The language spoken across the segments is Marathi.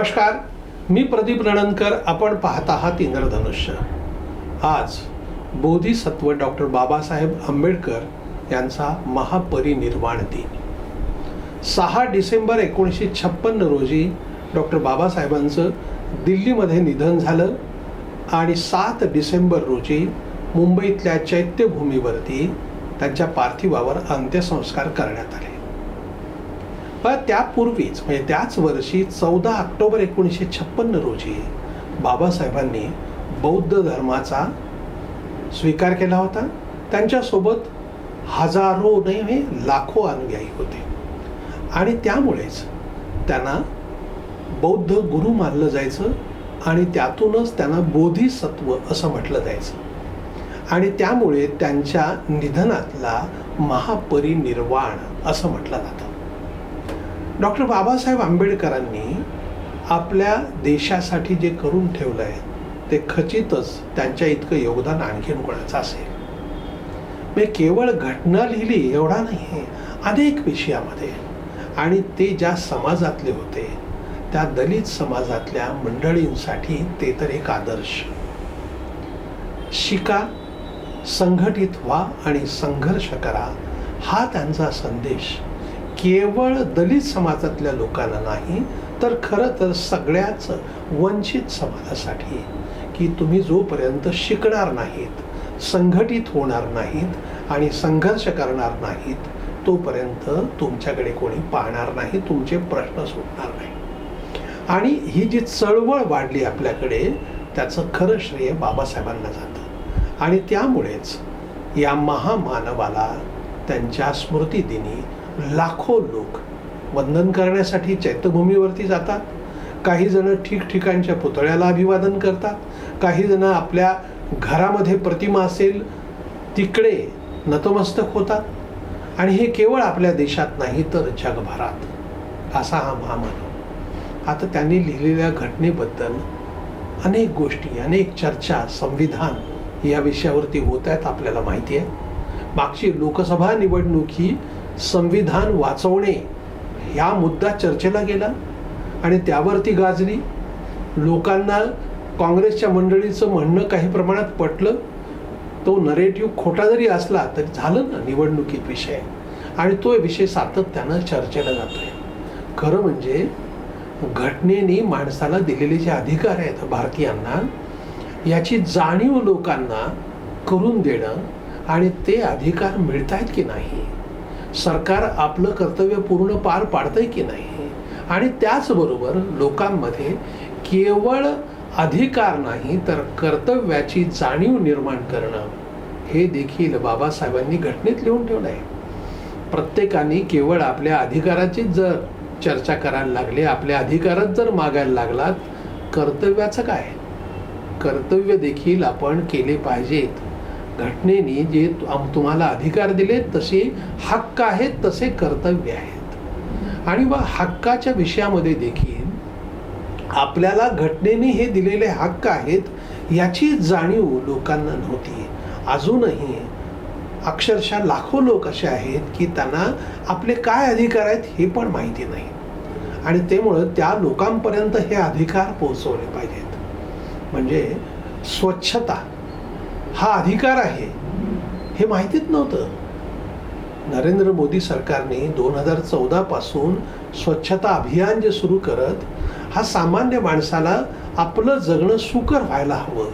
नमस्कार मी प्रदीप रणनकर आपण पाहत आहात इंद्रधनुष्य. आज बोधिसत्व डॉक्टर बाबासाहेब आंबेडकर यांचा महापरिनिर्वाण दिन. सहा डिसेंबर एकोणीसशे छप्पन्न रोजी डॉक्टर बाबासाहेबांचं दिल्लीमध्ये निधन झालं आणि सात डिसेंबर रोजी मुंबईतल्या चैत्यभूमीवरती त्यांच्या पार्थिवावर अंत्यसंस्कार करण्यात आले. पण त्यापूर्वीच म्हणजे त्याच वर्षी चौदा ऑक्टोबर एकोणीसशे छप्पन्न रोजी बाबासाहेबांनी बौद्ध धर्माचा स्वीकार केला होता. त्यांच्यासोबत हजारो नाही लाखो अनुयायी होते. आणि त्यामुळेच त्यांना बौद्ध गुरु मानलं जायचं आणि त्यातूनच त्यांना बोधिसत्व असं म्हटलं जायचं. आणि त्यामुळे त्यांच्या निधनातला महापरिनिर्वाण असं म्हटलं जातं. डॉक्टर बाबासाहेब आंबेडकरांनी आपल्या देशासाठी जे करून ठेवलं आहे ते खचितच त्यांच्या इतकं योगदान आणखीन कोणाचं असेल? म्हणजे केवळ घटना लिहिली एवढा नाही अनेक विषयामध्ये. आणि ते ज्या समाजातले होते त्या दलित समाजातल्या मंडळींसाठी ते तर एक आदर्श. शिका संघटित व्हा आणि संघर्ष करा हा त्यांचा संदेश. केवळ दलित समाजातल्या लोकांना नाही तर खरं तर सगळ्याच वंचित समाजासाठी की तुम्ही जोपर्यंत शिकणार नाहीत संघटित होणार नाहीत आणि संघर्ष करणार नाहीत तोपर्यंत तुमच्याकडे कोणी पाहणार नाही तुमचे प्रश्न सुटणार नाही. आणि ही जी चळवळ वाढली आपल्याकडे त्याचं खरं श्रेय बाबासाहेबांना जातं. आणि त्यामुळेच या महामानवाला त्यांच्या स्मृतिदिनी लाखो लोक वंदन करण्यासाठी चैत्यभूमीवरती जातात. काही जण ठिकठिकाणच्या पुतळ्याला अभिवादन करतात. काही जण आपल्या घरामध्ये प्रतिमा असेल तिकडे नतमस्तक होतात. आणि हे केवळ आपल्या देशात नाही तर जगभरात. असा हा महामानव. आता त्यांनी लिहिलेल्या घटनेबद्दल अनेक गोष्टी अनेक चर्चा संविधान या विषयावरती होत आहेत आपल्याला माहिती आहे. मागची लोकसभा निवडणूक ही संविधान वाचवणे ह्या मुद्दा चर्चेला गेला आणि त्यावरती गाजली. लोकांना काँग्रेसच्या मंडळीचं म्हणणं काही प्रमाणात पटलं. तो नरेटिव्ह खोटा जरी असला तरी झालं ना निवडणुकीत विषय. आणि तो विषय सातत्यानं चर्चेला जातोय. खरं म्हणजे घटनेने माणसाला दिलेले जे अधिकार आहेत भारतीयांना याची जाणीव लोकांना करून देणं आणि ते अधिकार मिळत आहेत की नाही सरकार आपलं कर्तव्य पूर्ण पार पाडतंय की नाही? आणि त्याचबरोबर लोकांमध्ये केवळ अधिकार नाही तर कर्तव्याची जाणीव निर्माण करणं हे देखील बाबासाहेबांनी घटनेत लिहून ठेवलं आहे प्रत्येकाने केवळ आपल्या अधिकाराची जर चर्चा करायला लागले आपल्या अधिकारात जर मागायला लागलात कर्तव्याचं काय? कर्तव्य देखील आपण केले पाहिजेत. घटनेने जे तुम्हाला अधिकार दिले तसे हक्क आहेत तसे कर्तव्य आहेत. आणि व हक्काच्या विषयामध्ये देखील आपल्याला घटनेने हे दिलेले हक्क आहेत याची जाणीव लोकांना नव्हती. अजूनही अक्षरशः लाखो लोक असे आहेत की त्यांना आपले काय अधिकार आहेत हे पण माहिती नाही. आणि त्यामुळं त्या लोकांपर्यंत हे अधिकार पोहोचवले पाहिजेत. म्हणजे स्वच्छता. हा अधिकार आहे. हे माहितीच नव्हतं. नरेंद्र मोदी सरकारने दोन हजार चौदापासून स्वच्छता अभियान जे सुरू करत हा सामान्य माणसाला आपलं जगणं सुकर व्हायला हवं.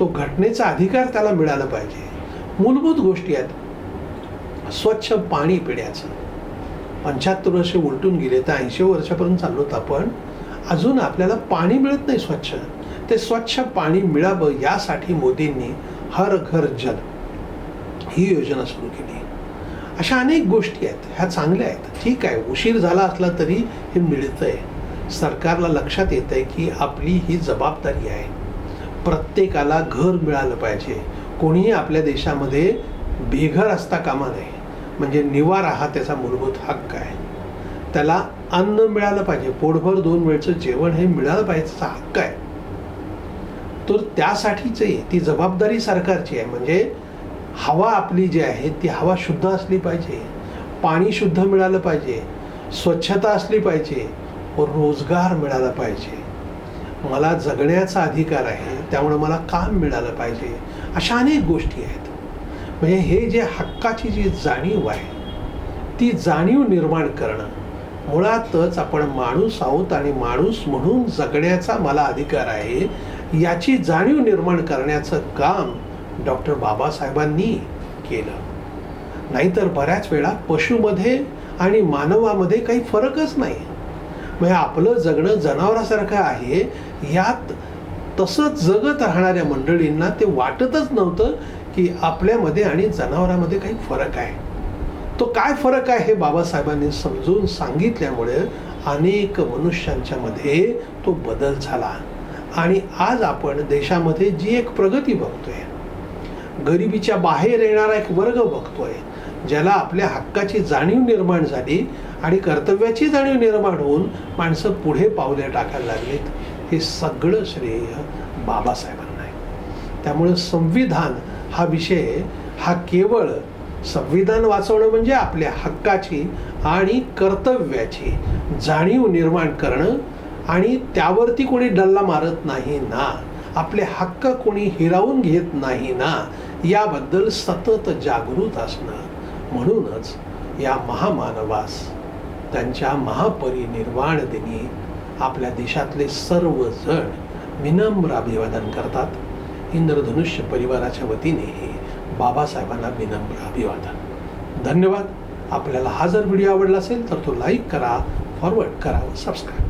तो घटनेचा अधिकार त्याला मिळाला पाहिजे. मूलभूत गोष्टी आहेत. स्वच्छ पाणी पिण्याचं. पंच्याहत्तर वर्ष उलटून गेले तर ऐंशी वर्षापर्यंत चाललोत आपण. अजून आपल्याला पाणी मिळत नाही स्वच्छ. ते स्वच्छ पाणी मिळावं यासाठी मोदींनी हर घर जल. ही योजना सुरू केली अशा अनेक गोष्टी आहेत. ह्या चांगल्या आहेत. ठीक आहे. उशीर झाला असला तरी हे मिळतंय. सरकारला लक्षात येत आहे की आपली ही जबाबदारी आहे. प्रत्येकाला घर मिळालं पाहिजे. कोणीही आपल्या देशामध्ये बेघर असता कामा नये. म्हणजे निवारा हा त्याचा मूलभूत हक्क आहे. त्याला अन्न मिळालं पाहिजे. पोटभर दोन वेळचं जेवण हे मिळालं पाहिजे हक्क आहे. तर त्यासाठीच ती जबाबदारी सरकारची आहे. म्हणजे हवा आपली जी आहे ती हवा शुद्ध असली पाहिजे. पाणी शुद्ध मिळालं पाहिजे. स्वच्छता असली पाहिजे. व रोजगार मिळाला पाहिजे. मला जगण्याचा अधिकार आहे त्यामुळे मला काम मिळालं पाहिजे. अशा अनेक गोष्टी आहेत. म्हणजे हे जे हक्काची जी जाणीव आहे ती जाणीव निर्माण करणं. मुळातच आपण माणूस आहोत आणि माणूस म्हणून जगण्याचा मला अधिकार आहे. याची जाणीव निर्माण करण्याचं काम डॉक्टर बाबासाहेबांनी केलं. नाहीतर बऱ्याच वेळा पशुमध्ये आणि मानवामध्ये काही फरकच नाही. म्हणजे आपलं जगणं जनावरासारखं आहे यात तसंच जगत राहणाऱ्या मंडळींना ते वाटतच नव्हतं की आपल्यामध्ये आणि जनावरामध्ये काही फरक आहे. तो काय फरक आहे हे बाबासाहेबांनी समजून सांगितल्यामुळे अनेक मनुष्यांच्यामध्ये तो बदल झाला. आणि आज आपण देशामध्ये जी एक प्रगती बघतोय गरिबीच्या बाहेर येणारा एक वर्ग बघतोय ज्याला आपल्या हक्काची जाणीव निर्माण झाली आणि कर्तव्याची जाणीव निर्माण होऊन माणसं पुढे पावले टाकायला लागलीत हे सगळं श्रेय बाबासाहेबांना आहे. त्यामुळं संविधान हा विषय हा केवळ संविधान वाचवणं म्हणजे आपल्या हक्काची आणि कर्तव्याची जाणीव निर्माण करणं आणि त्यावरती कोणी डल्ला मारत नाही ना. आपले हक्क कोणी हिरावून घेत नाही ना. याबद्दल सतत जागृत असणं. म्हणूनच या महामानवास त्यांच्या महापरिनिर्वाण दिनी आपल्या देशातले सर्वजण विनम्र अभिवादन करतात. इंद्रधनुष्य परिवाराच्या वतीनेही बाबासाहेबांना विनम्र अभिवादन. धन्यवाद. आपल्याला हा जर व्हिडिओ आवडला असेल तर तो लाईक करा फॉरवर्ड करा व सबस्क्राईब